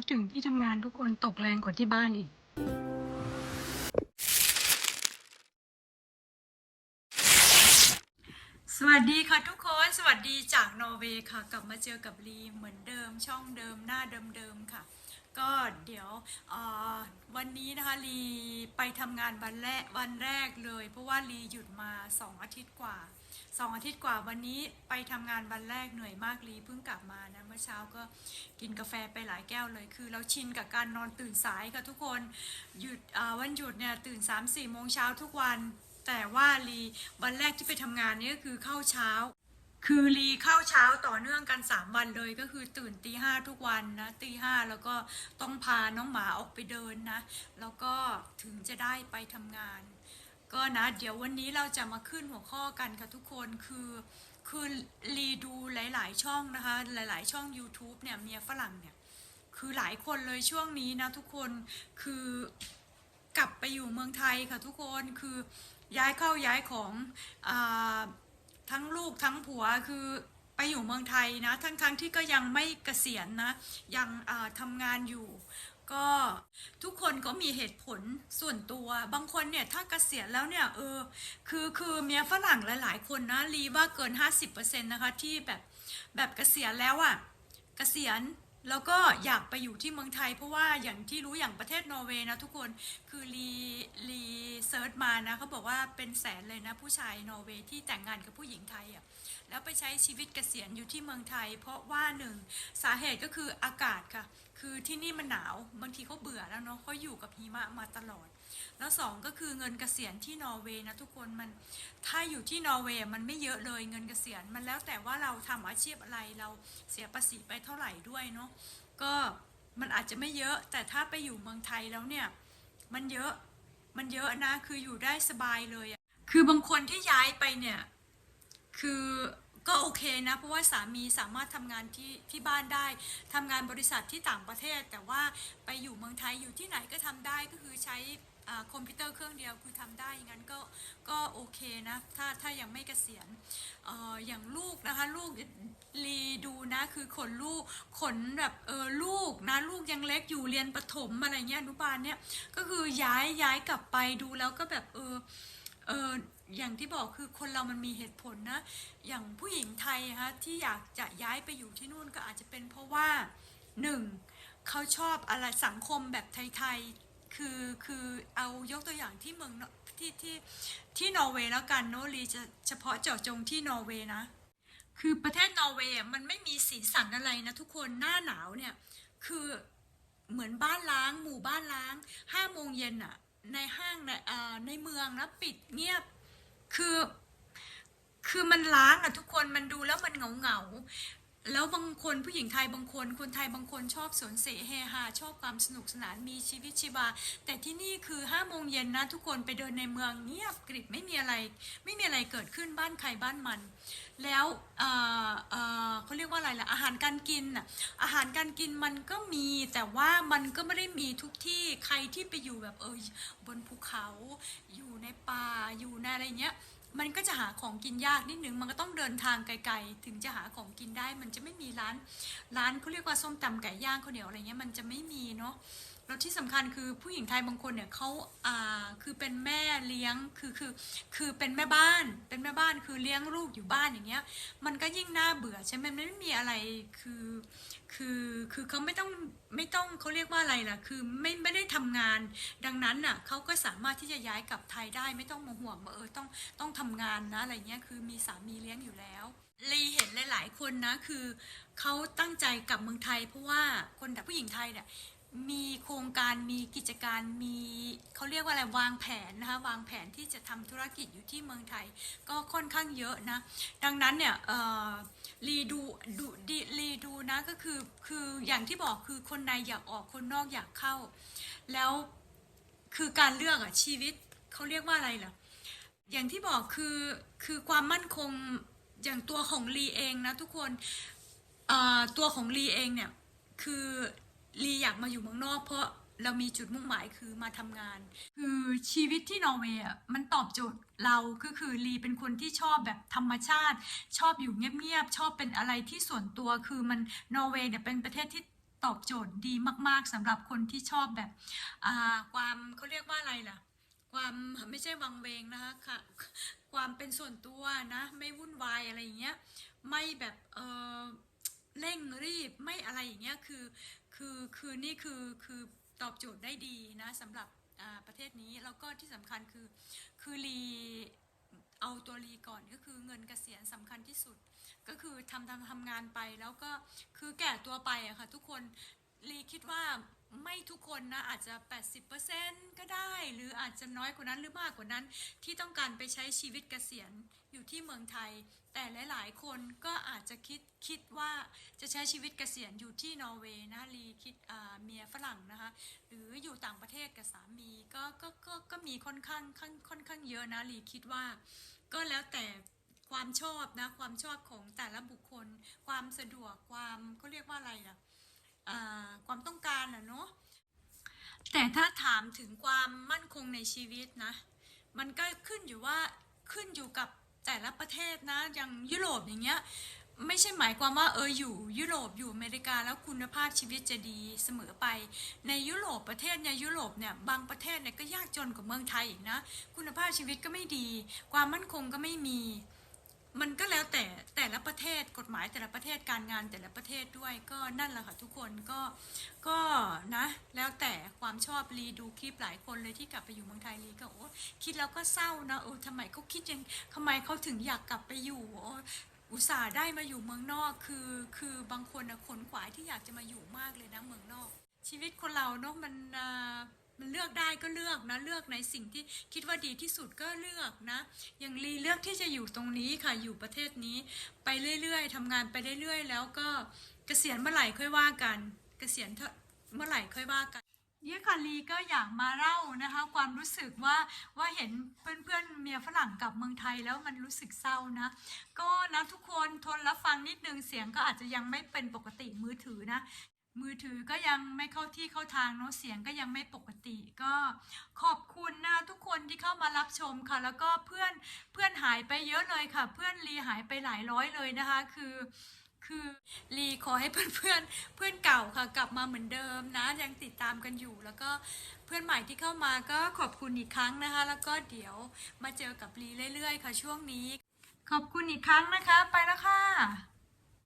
มาถึงที่ทำงานทุกคนตกแรงกว่าที่บ้านอีก สวัสดีค่ะทุกคน สวัสดีจากนอร์เวย์ค่ะ กลับมาเจอกับลีเหมือนเดิม ช่องเดิมหน้าเดิมๆค่ะ ก็เดี๋ยววันนี้นะคะลีไปทำงานวันแรกวันแรกเลย เพราะว่าลีหยุดมาสองอาทิตย์กว่า สองอาทิตย์กว่าวันนี้ไปทำงานวันแรกเหนื่อยมากลีเพิ่งกลับมานะเมื่อเช้าก็กินกาแฟไปหลายแก้วเลย คือเราชินกับการนอนตื่นสายค่ะทุกคนหยุดวันหยุดเนี่ยตื่น3ามสี่โมงเช้าทุกวัน แต่ว่าลีวันแรกที่ไปทำงานนี่ก็คือเข้าเช้า คือรีเข้าเช้าต่อเนื่องกัน 3 วันเลยก็คือตื่นตีห้าทุกวันนะตีห้าแล้วก็ต้องพาน้องหมาออกไปเดินนะ แล้วก็ถึงจะได้ไปทำงาน ก็นะเดี๋ยววันนี้เราจะมาขึ้นหัวข้อกันค่ะทุกคนคือคือรีดูหลาย ๆ ช่องนะคะ หลาย ๆ ช่อง YouTube เนี่ยเมียฝรั่งเนี่ย คือหลายคนเลยช่วงนี้นะทุกคนคือกลับไปอยู่เมืองไทยค่ะทุกคนคือย้ายเข้าย้ายของอทั้งลูกทั้งผัวคือไปอยู่เมืองไทยนะทั้งๆทที่ก็ยังไม่เกษียณนะยังทำงานอยู่ ก็ทุกคนก็มีเหตุผลส่วนตัว บางคนเนี่ยถ้าเกษียณแล้วเนี่ยเออคือคือเมียฝรั่งหลาย ๆ คนนะรีว่าเกิน 50%นะคะที่แบบแบบเกษียณแล้วอะ่ะเกษียณแล้วก็อยากไปอยู่ที่เมืองไทย เพราะว่าอย่างที่รู้อย่างประเทศนอร์เวย์นะทุกคนคือรีรีเซิร์ชมานะเขาบอกว่าเป็นแสนเลยนะผู้ชายนอร์เวย์ที่แต่งงานกับผู้หญิงไทยอะ่ะแล้วไปใช้ชีวิตเกษียณอยู่ที่เมืองไทย เพราะว่าหนึ่งสาเหตุก็คืออากาศค่ะ คือที่นี่มันหนาวบางทีเขาเบื่อแล้วเนาะเขาอยู่กับหิมะมาตลอด แล้วสองก็คือเงินเกษียณที่นอร์เวย์นะทุกคนมันถ้าอยู่ที่นอร์เวย์มันไม่เยอะเลยเงินเกษียณมันแล้วแต่ว่าเราทำอาชีพอะไรเราเสียภาษีไปเท่าไหร่ด้วยเนาะก็มันอาจจะไม่เยอะ แต่ถ้าไปอยู่เมืองไทยแล้วเนี่ยมันเยอะมันเยอะนะคืออยู่ได้สบายเลยคือบางคนที่ย้ายไปเนี่ยคือ ก็โอเคนะ เพราะว่าสามีสามารถทำงานที่ที่บ้านได้ทำงานบริษัทที่ต่างประเทศ แต่ว่าไปอยู่เมืองไทยอยู่ที่ไหนก็ทำได้ก็คือใช้คอมพิวเตอร์เครื่องเดียวคือทำได้อย่างนั้นก็ก็โอเคนะ ถ้าถ้ายังไม่เกษียณอออย่างลูกนะคะ ลูกรีดูนะคือขนลูกขนแบบเออลูกนะลูกยังเล็กอยู่เรียนประถมอะไรเงี้ยอนุบาลเนี่ยก็คือย้ายย้ายกลับไปดูแล้วก็แบบเออเออ อย่างที่บอกคือคนเรามันมีเหตุผลนะ อย่างผู้หญิงไทยฮะที่อยากจะย้ายไปอยู่ที่นู่นก็อาจจะเป็นเพราะว่าหนึ่งเขาชอบอะไรสังคมแบบไทยๆ คือคือเอายกตัวอย่างที่เมืองที่ที่ที่นอร์เวย์แล้วกันโนรีจะเฉพาะเจาะจงที่นอร์เวย์นะ คือประเทศนอร์เวย์มันไม่มีสีสันอะไรนะทุกคนหน้าหนาวเนี่ย คือเหมือนบ้านล้างหมู่บ้านล้างห้าโมงเย็นอะในห้างในอ่าในเมืองนะปิดเงียบ คือ คือมันล้างอะทุกคนมันดูแล้วมันเหงาเหงา แล้วบางคนผู้หญิงไทยบางคน คนไทยบางคนชอบสวนเสเฮฮาชอบความสนุกสนานมีชีวิตชีวา แต่ที่นี่คือห้าโมงเย็นนะทุกคนไปเดินในเมืองเงียบกริบไม่มีอะไร ไม่มีอะไรเกิดขึ้นบ้านใครบ้านมัน แล้วเออเออเขาเรียกว่าอะไรล่ะอาหารการกินอาหารการกินมันก็มีแต่ว่ามันก็ไม่ได้มีทุกที่ใครที่ไปอยู่แบบเออบนภูเขา อยู่ในป่าอยู่ในอะไรเงี้ย มันก็จะหาของกินยากนิดนึง มันก็ต้องเดินทางไกลๆ ถึงจะหาของกินได้ มันจะไม่มีร้าน ร้านเขาเรียกว่าส้มตำไก่ย่างข้าวเหนียวอะไรเงี้ย มันจะไม่มีเนาะ แล้วที่สำคัญคือผู้หญิงไทยบางคนเนี่ยเขาอ่าคือเป็นแม่เลี้ยงคือคือคือเป็นแม่บ้านเป็นแม่บ้านคือเลี้ยงลูกอยู่บ้านอย่างเงี้ยมันก็ยิ่งน่าเบื่อใช่ไหมมันไม่มีอะไรคือคือคือเขาไม่ต้องไม่ต้องเขาเรียกว่าอะไรล่ะคือไม่ไม่ได้ทำงาน ดังนั้นน่ะเขาก็สามารถที่จะย้ายกลับไทยได้ไม่ต้องมาห่วงว่าเออต้องต้องทำงานนะอะไรเงี้ยคือมีสามีเลี้ยงอยู่แล้วลีเห็นหลาย ๆ คนนะคือเขาตั้งใจกลับเมืองไทยเพราะว่าคนแต่ผู้หญิงไทยเนี่ย มีโครงการมีกิจการมีเขาเรียกว่าอะไรวางแผนนะคะวางแผนที่จะทำธุรกิจอยู่ที่เมืองไทย ก็ค่อนข้างเยอะนะ ดังนั้นเนี่ยรีดูดูดีรีดูนะก็คือคืออย่างที่บอกคือคนในอยากออกคนนอกอยากเข้า แล้วคือการเลือกอะชีวิตเขาเรียกว่าอะไรล่ะอย่างที่บอกคือคือความมั่นคงอย่างตัวของลีเองนะทุกคนตัวของลีเองเนี่ยคือ ลีอยากมาอยู่เมืองนอกเพราะเรามีจุดมุ่งหมายคือมาทำงาน คือชีวิตที่นอร์เวย์อะมันตอบโจทย์เราก็คือลีเป็นคนที่ชอบแบบธรรมชาติ ชอบอยู่เงียบๆชอบเป็นอะไรที่ส่วนตัวคือมันนอร์เวย์เนี่ยเป็นประเทศที่ตอบโจทย์ดีมาก ๆสำหรับคนที่ชอบแบบอ่าความเขาเรียกว่าอะไรล่ะ ความไม่ใช่วังเวงนะคะค่ะความเป็นส่วนตัวนะ ไม่วุ่นวายอะไรอย่างเงี้ยไม่แบบเออ เร่งรีบไม่อะไรอย่างเงี้ยคือคือคือนี่คือคือตอบโจทย์ได้ดีนะสำหรับประเทศนี้แล้วก็ที่สำคัญคือคือรีเอาตัวรีก่อนก็คือเงินเกษียณสำคัญที่สุด ก็คือทำทำทำงานไปแล้วก็คือแก่ตัวไปอะค่ะทุกคนรีคิดว่า ไม่ทุกคนนะอาจจะ 80%ก็ได้หรืออาจจะน้อยกว่านั้นหรือมากกว่านั้น ที่ต้องการไปใช้ชีวิตเกษียณอยู่ที่เมืองไทย แต่หลาย ๆ คนก็อาจจะคิดคิดว่าจะใช้ชีวิตเกษียณอยู่ที่นอร์เวย์นะลีคิดเมียฝรั่งนะคะหรืออยู่ต่างประเทศกับสามีก็ก็ก็ก็มีค่อนข้างค่อนค่อนข้างเยอะนะลีคิดว่า ก็แล้วแต่ความชอบนะความชอบของแต่ละบุคคล ความสะดวกความเขาเรียกว่าอะไรล่ะอ่าความต้องการอะ แต่ถ้าถามถึงความมั่นคงในชีวิตนะ มันก็ขึ้นอยู่ว่าขึ้นอยู่กับแต่ละประเทศนะอย่างยุโรปอย่างเงี้ยไม่ใช่หมายความว่าเอออยู่ยุโรปอยู่อเมริกาแล้วคุณภาพชีวิตจะดีเสมอไป ในยุโรปประเทศในยุโรปเนี่ยบางประเทศเนี่ยก็ยากจนกว่าเมืองไทยอีกนะ คุณภาพชีวิตก็ไม่ดี ความมั่นคงก็ไม่มี มันก็แล้วแต่แต่ละประเทศกฎหมายแต่ละประเทศการงานแต่ละประเทศด้วยก็นั่นแหละค่ะทุกคนก็ก็นะ แล้วแต่ความชอบรีดูคลิปหลายคนเลยที่กลับไปอยู่เมืองไทยรีก็โอ้คิดแล้วก็เศร้านะเออทำไมเขาคิดยังทำไมเขาถึงอยากกลับไปอยู่โอ้อุตส่าห์ได้มาอยู่เมืองนอกคือคือบางคนนะขนขวายที่อยากจะมาอยู่มากเลยนะเมืองนอก ชีวิตคนเราเนาะมันอ่า มันเลือกได้ก็เลือกนะเลือกในสิ่งที่คิดว่าดีที่สุดก็เลือกนะ อย่างลีเลือกที่จะอยู่ตรงนี้ค่ะอยู่ประเทศนี้ ไปเรื่อยๆทำงานไปเรื่อยๆ แล้วก็เกษียณเมื่อไหร่ค่อยว่ากัน เกษียณเถอะเมื่อไหร่ค่อยว่ากันเนี่ยค่ะลีก็อยากมาเล่านะคะความรู้สึกว่าว่าเห็นเพื่อนๆเมียฝรั่งกลับเมืองไทยแล้วมันรู้สึกเศร้านะก็นะทุกคนทนรับฟังนิดนึงเสียงก็อาจจะยังไม่เป็นปกติมือถือนะ มือถือก็ยังไม่เข้าที่เข้าทางเนาะเสียงก็ยังไม่ปกติ ก็ขอบคุณนะทุกคนที่เข้ามารับชมค่ะ แล้วก็เพื่อนเพื่อนหายไปเยอะเลยค่ะ เพื่อนลีหายไปหลายร้อยเลยนะคะ คือคือลีขอให้เพื่อนเพื่อนเพื่อนเก่าค่ะ กลับมาเหมือนเดิมนะ ยังติดตามกันอยู่ แล้วก็เพื่อนใหม่ที่เข้ามาก็ขอบคุณอีกครั้งนะคะ แล้วก็เดี๋ยวมาเจอกับลีเรื่อยๆ ค่ะช่วงนี้ ขอบคุณอีกครั้งนะคะ ไปแล้วค่ะ